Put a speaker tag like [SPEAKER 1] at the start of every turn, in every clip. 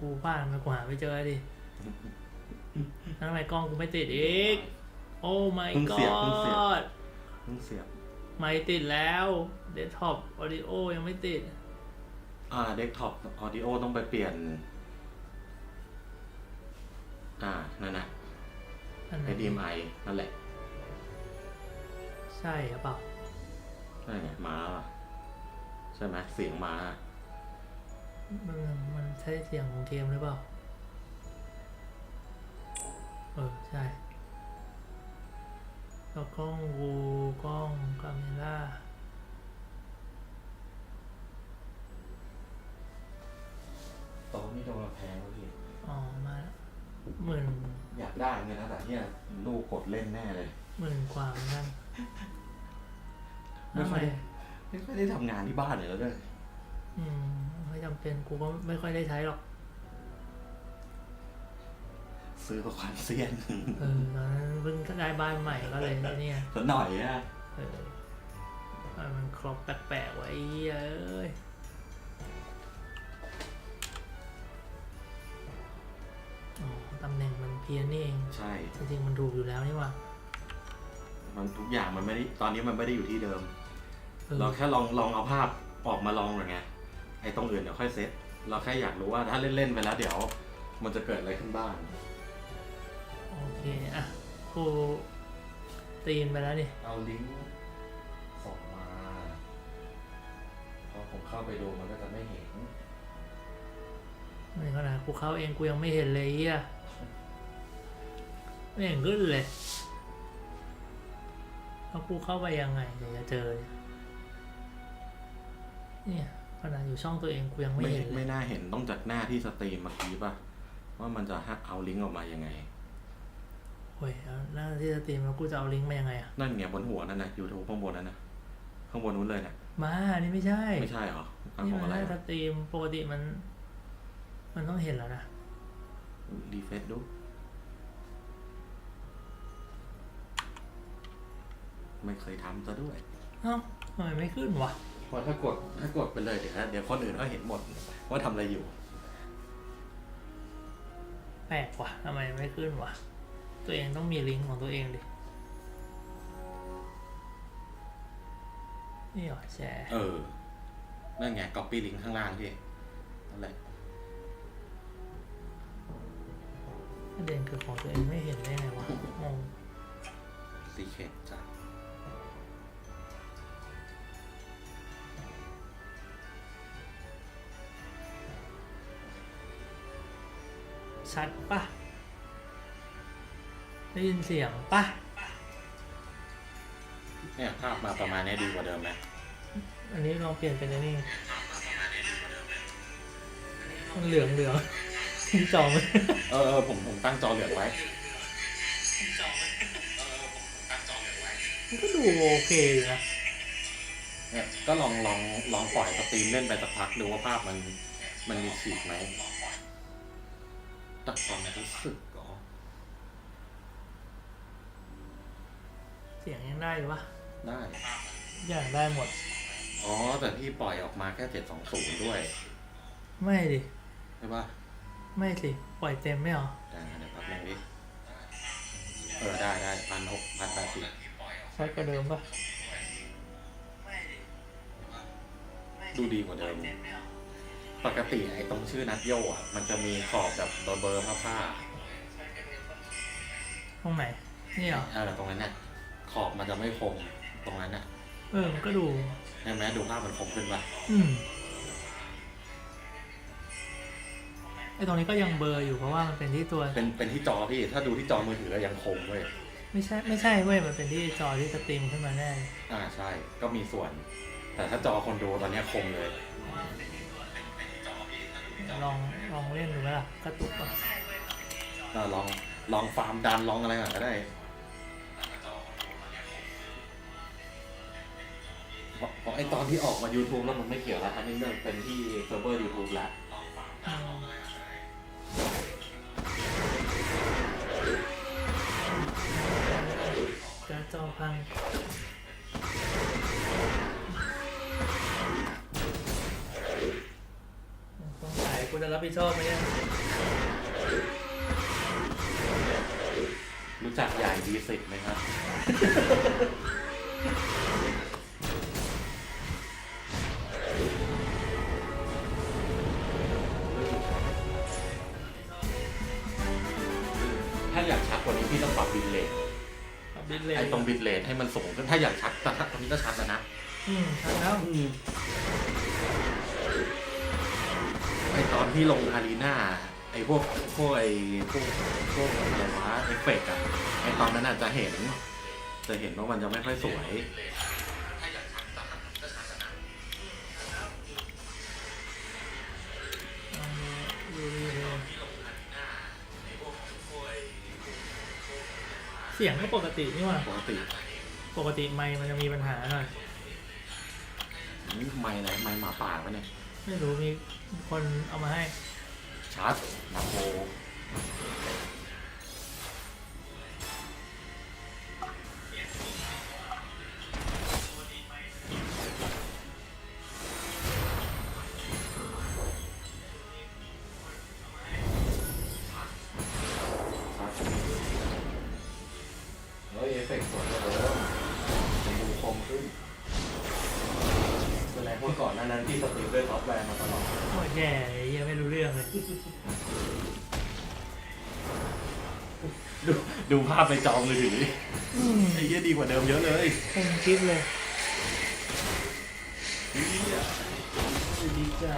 [SPEAKER 1] กูพลาดทำไมกูหาไม่เจอดิแล้วทำไมกล้องกูไม่ติดอีก โอ้ my
[SPEAKER 2] เพิ่งเสียบเพิ่งเสียบ
[SPEAKER 1] god
[SPEAKER 2] เพิ่งเสียบ
[SPEAKER 1] ไม่ติดแล้วเดสก์ท็อปออดิโอยังไม่ติด
[SPEAKER 2] อ่าเดสก์ท็อปออดิโอต้องไปเปลี่ยน อ่า นั่นนะ
[SPEAKER 1] อันไหน
[SPEAKER 2] HDMI นั่นแหละ
[SPEAKER 1] ใช่หรือเปล่า
[SPEAKER 2] ใช่ไงมาแล้วอะใช่ไหมเสียงมา
[SPEAKER 1] มันมันใช่เสียงของเกมหรือเปล่า เออ ใช่แล้วกล้องวูกล้องกาเมล่า
[SPEAKER 2] โต๊ะนี่โดนมาแพงแล้วพี่
[SPEAKER 1] อ๋อ มาแล้วหมื่น
[SPEAKER 2] อยากได้เงินนะแต่เนี่ยลูกกดเล่นแน่เลย
[SPEAKER 1] หมื่นกว่าเหมือนกัน
[SPEAKER 2] ไม่
[SPEAKER 1] ทำ
[SPEAKER 2] ค่
[SPEAKER 1] ไม
[SPEAKER 2] อยได้ไม่ค่อยได้ทำงานที่บ้านเลยแล้วด้วย
[SPEAKER 1] อืมไม่จำเป็นกูก็ไม่ค่อยได้ใช้หรอก
[SPEAKER 2] ซื้อกับความเซียน
[SPEAKER 1] เออตอนนั้นเพิ่งได้บ้านใหม่ก็เลยเนี่ย
[SPEAKER 2] สักหน่อยอะ
[SPEAKER 1] เออให้มันครบแปลกๆไว้เหี้ยเอ้ยอ๋อตำแหน่งมันเพี้ยนนี่เอง
[SPEAKER 2] ใช่
[SPEAKER 1] จริงๆมันถูกอยู่แล้วนี่หว่า
[SPEAKER 2] มันทุกอย่างมันไม่ได้ตอนนี้มันไม่ได้อยู่ที่เดิม
[SPEAKER 1] เออ
[SPEAKER 2] เราแค่ลองลองเอาภาพออกมาลองหน่อยไง ไอ้ตรงอื่นเดี๋ยวค่อยเซตเราแค่อยากรู้ว่าถ้าเล่นๆไปแล้วเดี๋ยว มันจะเกิดอะไรขึ้นบ้าง
[SPEAKER 1] โอเค อะครูตีนไปแล้วนี่
[SPEAKER 2] เอาลิงก์ส่งมาพอผมเข้าไปดูมันก็จะไม่เห็น
[SPEAKER 1] ในขณะกูเข้าเองกูยังไม่เห็นเลยเฮียไม่เห็นขึ้นเลยแล้วกูเข้าไปยังไงเดี๋ยวจะเจอเนี่ย ขนาดอยู่ช่องตัวเองกูยังไม่
[SPEAKER 2] ไม่
[SPEAKER 1] เห็นเล
[SPEAKER 2] ไม่
[SPEAKER 1] ย
[SPEAKER 2] น่าเห็นต้องจากหน้าที่สตรีมเมื่อกี้ป่ะ ว่ามันจะเอาลิงก์ออกมายังไง
[SPEAKER 1] โอ้ยแล้วหน้าที่สตรีมแล้วกูจะเอาลิงก์มายังไงอะ
[SPEAKER 2] นั่นไงบนหัวนั่นนะยูทูบข้างบนนั่นนะข้างบนนู้นเลยนะ
[SPEAKER 1] มานี่ไม่ใช่
[SPEAKER 2] ไม่ใช่เหรออัน
[SPEAKER 1] นี่
[SPEAKER 2] ของ
[SPEAKER 1] มัน
[SPEAKER 2] อะไร
[SPEAKER 1] หน้าสตรีมปกติมัน มันต้องเห็นแล้วนะ
[SPEAKER 2] รีเฟซดู ไม่เคยทำซะด้วย
[SPEAKER 1] เอ้าทำไมไม่ขึ้นวะ
[SPEAKER 2] เพราะถ้ากดถ้ากดไปเลยเดี๋ยวเดี๋ยวคนอื่นก็เห็นหมดว่าทำอะไรอยู่
[SPEAKER 1] แปลกว่ะทำไมไม่ขึ้นวะตัวเองต้องมีลิงก์ของตัวเองดินี่เหรอแชร์
[SPEAKER 2] เออ นั่นไง copy ลิงก์ข้างล่างพี่นั่นแหละ
[SPEAKER 1] ประเด็นคือของตัวเองไม่เห็นได้ไงวะงง
[SPEAKER 2] secret จ้ะ
[SPEAKER 1] ชัดปะได้ยินเสียงปะ
[SPEAKER 2] เนี่ยภาพมาประมาณนี้ดีกว่าเดิมไหม
[SPEAKER 1] อันนี้ลองเปลี่ยนเป็นอันนี้มันเหลืองเหลืองที่จอมัน
[SPEAKER 2] เออเออผมผมตั้งจอเหลืองไว้
[SPEAKER 1] มันก็ดูโอเคอยู่นะ
[SPEAKER 2] เนี่ยก็ลองลองลองปล่อยสตรีมเล่นไปสักพักดูว่าภาพมันมันมีขีดไหมแต่ความรู้สึกก็
[SPEAKER 1] เสียงยังได้อยู่ปะ
[SPEAKER 2] ได้
[SPEAKER 1] อย่างได้หมด
[SPEAKER 2] อ๋อ แต่พี่ปล่อยออกมาแค่เจ็ดสองศูนย์ด้วย
[SPEAKER 1] ไม่ดิ
[SPEAKER 2] ใช่ปะ
[SPEAKER 1] ไม่สิ ปล่อยเต็มไม่เหรอ
[SPEAKER 2] ได้เดี๋ยวแป๊บนึงดิ เออ ได้ได้พันหกพันแปดสิบ
[SPEAKER 1] ชัดกว่าเดิมปะ
[SPEAKER 2] ดูดีกว่าเดิม ปกติไอ้ตรงชื่อนัดโยอะมันจะมีขอบแบบเบอร์เบอร์ผ้าผ้า
[SPEAKER 1] ตรงไหน นี่เหรอ
[SPEAKER 2] ๆเออตรงนั้นเนี่ยขอบมันจะไม่คมตรงนั้นน่ะ
[SPEAKER 1] เออ มันก็ดู
[SPEAKER 2] ใช่ไหมดูภาพมันคมขึ้นปะ
[SPEAKER 1] อืมไอตรงนี้ก็ยังเบลอร์อยู่เพราะว่ามันเป็นที่ตัว
[SPEAKER 2] เป็นเป็นที่จอพี่ถ้าดูที่จอมือถือก็ยังคมเว้ย
[SPEAKER 1] ไม่ใช่ไม่ใช่เว้ย มันเป็นที่จอที่สตรีมขึ้นมาแน่
[SPEAKER 2] อ่าใช่ก็มีส่วน แต่ถ้าจอคนดูตอนเนี้ยคมเลย
[SPEAKER 1] ลองลองเล่นดูไหมล่ะกระตุกปะ
[SPEAKER 2] เออลองลองฟาร์มดันลองอะไรก่อนก็ได้เพราะเพราะไอตอนที่ออกมา YouTube แล้วมันไม่เกี่ยวแล้วอันนี้มันเป็นที่เซิร์ฟเวอร์ YouTube แล้ว
[SPEAKER 1] อืมการจอพัง จะรับผิดชอบไหมเนี่ย
[SPEAKER 2] รู้จักใหญ่ดีสิบไหมครับ ถ้าอยากชัดกว่านี้พี่ต้องปรับบิตเรท
[SPEAKER 1] ขับบินเลย
[SPEAKER 2] ไอ้ตรงบิตเรทให้มันสูงขึ้นถ้าอยากชัดแต่ถ้าตรงนี้ก็ชัดแล้วนะ
[SPEAKER 1] อืมชัดแล้ว
[SPEAKER 2] ไอต ที่ลงอารีนาไอพวกพวกไอพวกพวกอะไรวะเอฟเฟกต์อะไอตอนนั้นอาจจะเห็น จะเห็นว่ามันจะไม่ค่อยสวย
[SPEAKER 1] ลองดูดูดูเสียงก็ปกตินี่หว่า
[SPEAKER 2] ปกติ
[SPEAKER 1] ปกติไมค์มันจะมีปัญหาหน่อย
[SPEAKER 2] นี่ไม่อะไรไม่หมาป่าปะเนี่ย
[SPEAKER 1] ไม่รู้มีคนเอามาให้
[SPEAKER 2] ชัดนะโมเฮ้ยเอฟเฟกต์สวยเลยมันดูคมขึ้น แสดงว่าก่อนหน้านั้นที่สตรีมด้วยซอฟต์แวร์มาตลอด
[SPEAKER 1] โอ้ยแย่เหี้ยังไม่รู้เรื่องเลย
[SPEAKER 2] ดูดูภาพในจอมือถือดิไอ้เหี้ยดีกว่าเดิมเยอะเลย
[SPEAKER 1] คงคิดเลย
[SPEAKER 2] เหี้ยดีจ้า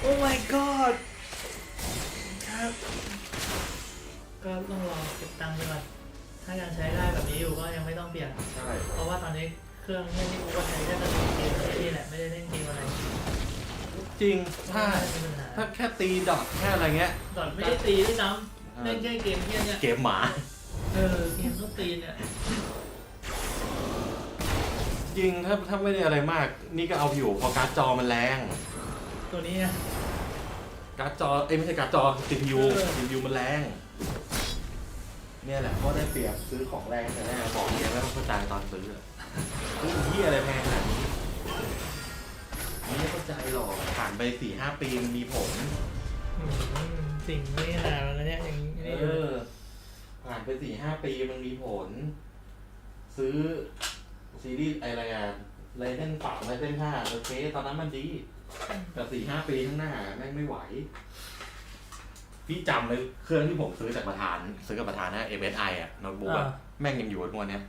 [SPEAKER 1] โอ้ my god ครับ ก็ต้องรอเก็บตังค์ไปก่อนถ้ายังใช้ได้แบบนี้อยู่ก็ยังไม่ต้องเปลี่ยน
[SPEAKER 2] ใช่
[SPEAKER 1] เพราะว่าตอนนี้เครื่องที่นี่กูก็ใช้แค่กระตุ้นเกมอะไรนี่แหละไม่ได้เล่นเกมอะไร
[SPEAKER 2] จริงถ้า
[SPEAKER 1] ไม่มีปัญหา
[SPEAKER 2] ถ้าแค่ตีดอทแค่อะไรเงี้ย
[SPEAKER 1] ก่อนไม่ได้ตีด้วยซ้
[SPEAKER 2] อ่าำ
[SPEAKER 1] เล่นแค่เกมเที่ยเนี่ย
[SPEAKER 2] เกมหมา
[SPEAKER 1] เออเกมต้องตีเนี่ย
[SPEAKER 2] จริงถ้าถ้าไม่ได้อะไรมาก นี่ก็เอาอยู่เพอการ์ดจอมันแรง
[SPEAKER 1] ตัวนี้นะ
[SPEAKER 2] การ์ดจอเอ้ยไม่ใช่การ์ดจอ CPU
[SPEAKER 1] เออ
[SPEAKER 2] CPU มันแรง เนี่ยแหละก็ได้เปรียบซื้อของแรงแต่แรกบอกเมียไม่ต้องเข้าใจตอนซื้ออะซื้อที่อะไรแพงขนาดนี้ไม่เข้าใจหรอกผ่านไปสี่ห้าปีมันมีผล
[SPEAKER 1] อืมสิ่งไม่ขนาดนั้นเนี่ยอย่างนี้
[SPEAKER 2] เอ
[SPEAKER 1] นี่อยู่
[SPEAKER 2] อผ่านไปสี่ห้าปีมันมีผล ซื้อซีรีส์อะไรอะไรเส้นสามไรเส้นห้าโอเคตอนนั้นมันดีแต่สี่ห้าปีข้างหน้าแม่งไม่ไหว พี่จำเลยเครื่องที่ผมซื้อจากประธาน ซื้อกับประธานนะ MSI อะโน้ตบุ๊กอะแม่งยังอยู่ทุกวันเนี้ย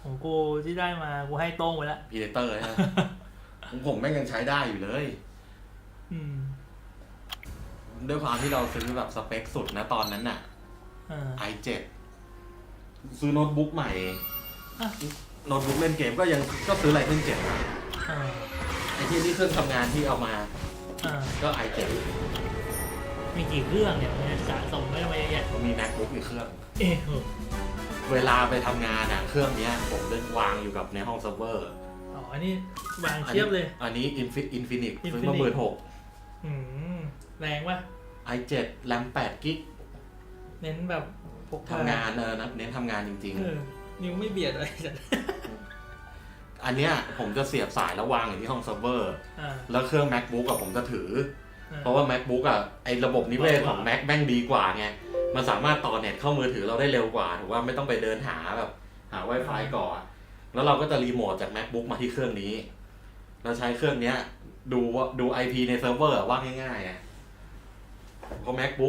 [SPEAKER 1] ของกูที่ได้มากูให้โต้งไปแล้ว
[SPEAKER 2] พีเดเตอร์ใช่ไหมของผมแม่งยังใช้ได้อยู่เลย
[SPEAKER 1] อืม
[SPEAKER 2] ด้วยความที่เราซื้อแบบสเปคสุดนะตอนนั้นน่ะ
[SPEAKER 1] อ่า
[SPEAKER 2] i7 ซื้อโน้ตบุ๊กใหม่
[SPEAKER 1] อะ
[SPEAKER 2] โน้ตบุ๊กเล่นเกมก็ยังก็ซื้อไรเส้นเจ็ดมา
[SPEAKER 1] อ่า
[SPEAKER 2] ไอ้ที่ที่เครื่องทำงานที่เอามา
[SPEAKER 1] อ่า
[SPEAKER 2] ก็ i7
[SPEAKER 1] มีกี่เครื่องเนี่ยมันจะสะสมไม่ทำไมเยอะแยะ
[SPEAKER 2] มี MacBook อีกเครื่อง
[SPEAKER 1] เอ๊ะ
[SPEAKER 2] เวลาไปทำงานอะเครื่องเนี้ยผมเล่นวางอยู่กับในห้องเซิร์ฟเวอร์
[SPEAKER 1] อ๋ออันนี้วางเทียบเลย
[SPEAKER 2] อันนี้ Infi- Infinix ซื้อ
[SPEAKER 1] Infinix
[SPEAKER 2] มาหมื่นหก
[SPEAKER 1] อืมแรงวะ
[SPEAKER 2] i7 แรม8กิก
[SPEAKER 1] เน้นแบบพกพา
[SPEAKER 2] ทำงานเออนะเน้นทำงานจริง
[SPEAKER 1] เออนิ้วไม่เบียดอะไรจัด
[SPEAKER 2] ๆ อันเนี้ยผมจะเสียบสายแล้ววางอยู่ที่ห้องเซิร์ฟเวอร์
[SPEAKER 1] อ่า
[SPEAKER 2] แล้วเครื่อง MacBook อะผมจะถือ
[SPEAKER 1] อ่
[SPEAKER 2] เพราะว่า MacBook อะไอระบบนิเวศของ Mac แม่งดีกว่าไง มันสามารถต่อเน็ตเข้ามือถือเราได้เร็วกว่าถือว่าไม่ต้องไปเดินหาแบบหา Wi-Fi ก่อนแล้วเราก็จะรีโมทจาก MacBook มาที่เครื่องนี้เราใช้เครื่องเนี้ย ดูว่าดู IP ในเซิร์ฟเวอร์อะว่าง่ายๆอะเพราะ MacBook